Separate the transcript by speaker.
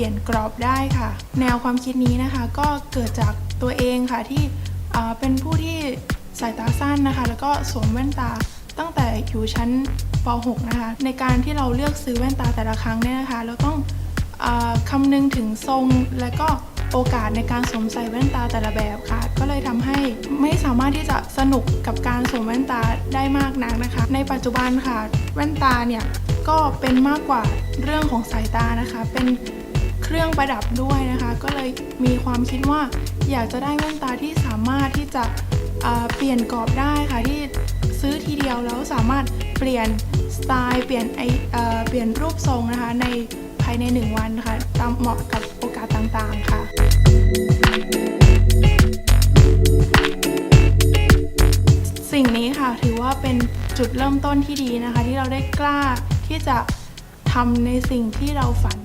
Speaker 1: ลี่ยนกรอบได้ค่ะ แนวความคิดนี้นะคะ ก็เกิดจากตัวเองค่ะที่เป็นผู้ที่สายตาสั้นนะคะ แล้วก็สวมแว่นตาตั้งแต่อยู่ชั้นป .6 นะคะ ในการที่เราเลือกซื้อแว่นตาแต่ละครั้งเนี่ยนะคะ เราต้องอคำนึงถึงทรงและก็โอกาสในการสวมใส่แว่นตาแต่ละแบบค่ะ ก็เลยทำให้ไม่สามารถที่จะสนุกกับการสวมแว่นตาได้มากนักนะคะ ในปัจจุบันค่ะ แว่นตาเนี่ยก็เป็นมากกว่าเรื่องของสายตานะคะ เป็น รื่องประดับด้วยนะคะ ก็เลยมีความคิดว่าอยากจะได้แว่นตาที่สามารถที่จะเปลี่ยนกรอบได้ค่ะที่ซื้อทีเดียวแล้วสามารถเปลี่ยนสไตล์เปลี่ยนไอเอ่อเปลี่ยนรูปทรงนะคะในภายใน 1 วันนะคะตามเหมาะกับโอกาสต่างๆค่ะสิ่งนี้ค่ะถือว่าเป็นจุดเริ่มต้นที่ดีนะคะ ที่เราได้กล้าที่จะทำในสิ่งที่เราฝัน